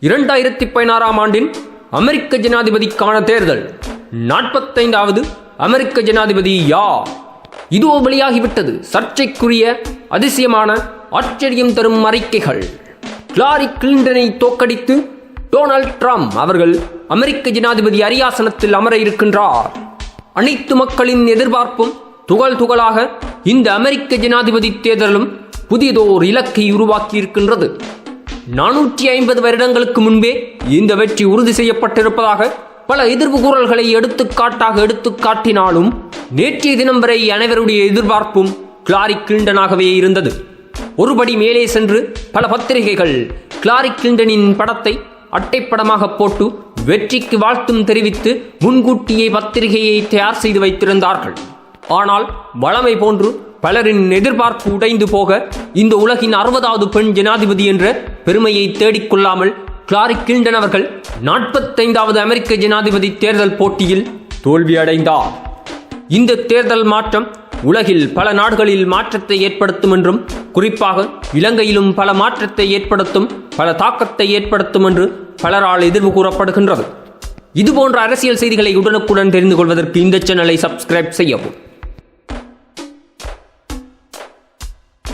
இரண்டாயிரத்தி பதினாறாம் ஆண்டின் அமெரிக்க ஜனாதிபதிக்கான தேர்தல். நாற்பத்தைந்தாவது அமெரிக்க ஜனாதிபதி யா. இதோ வெளியாகிவிட்டது. சர்ச்சைக்குரிய அதிசயமான ஆச்சரியம் தரும் அறிக்கைகள். கிளாரி கிளின்டனை தோக்கடித்து டொனால்ட் ட்ரம்ப் அவர்கள் அமெரிக்க ஜனாதிபதி அரியாசனத்தில் அமர இருக்கின்றார். அனைத்து மக்களின் எதிர்பார்ப்பும் துகள் துகளாக இந்த அமெரிக்க ஜனாதிபதி தேர்தலும் புதியதோர் இலக்கை உருவாக்கியிருக்கின்றது. நானூற்றி ஐம்பது வருடங்களுக்கு முன்பே இந்த வெற்றி உறுதி செய்யப்பட்டிருப்பதாக பல எதிர்ப்பு கூறல்களை எடுத்துக்காட்டாக எடுத்து காட்டினாலும் நேற்றைய தினம் வரை அனைவருடைய எதிர்பார்ப்பும் கிளாரி கிளிண்டனாகவே இருந்தது. ஒருபடி மேலே சென்று பல பத்திரிகைகள் கிளாரி கிளிண்டனின் படத்தை அட்டைப்படமாக போட்டு வெற்றிக்கு வாழ்த்தும் தெரிவித்து முன்கூட்டியே பத்திரிகையை தயார் செய்து வைத்திருந்தார்கள். ஆனால் வளமை போன்று பலரின் எதிர்பார்ப்பு உடைந்து போக இந்த உலகின் அறுபதாவது பெண் ஜனாதிபதி என்ற பெருமையை தேடிக்கொள்ளாமல் கிளாரி கிளிண்டன் அவர்கள் நாற்பத்தைந்தாவது அமெரிக்க ஜனாதிபதி தேர்தல் போட்டியில் தோல்வியடைந்தார். இந்த தேர்தல் மாற்றம் உலகில் பல நாடுகளில் மாற்றத்தை ஏற்படுத்தும் என்றும் குறிப்பாக இலங்கையிலும் பல மாற்றத்தை ஏற்படுத்தும் பல தாக்கத்தை ஏற்படுத்தும் என்று பலரால் எதிர்வு கூறப்படுகின்றது. இதுபோன்ற அரசியல் செய்திகளை உடனுக்குடன் தெரிந்து கொள்வதற்கு இந்த சேனலை சப்ஸ்கிரைப் செய்யவும்.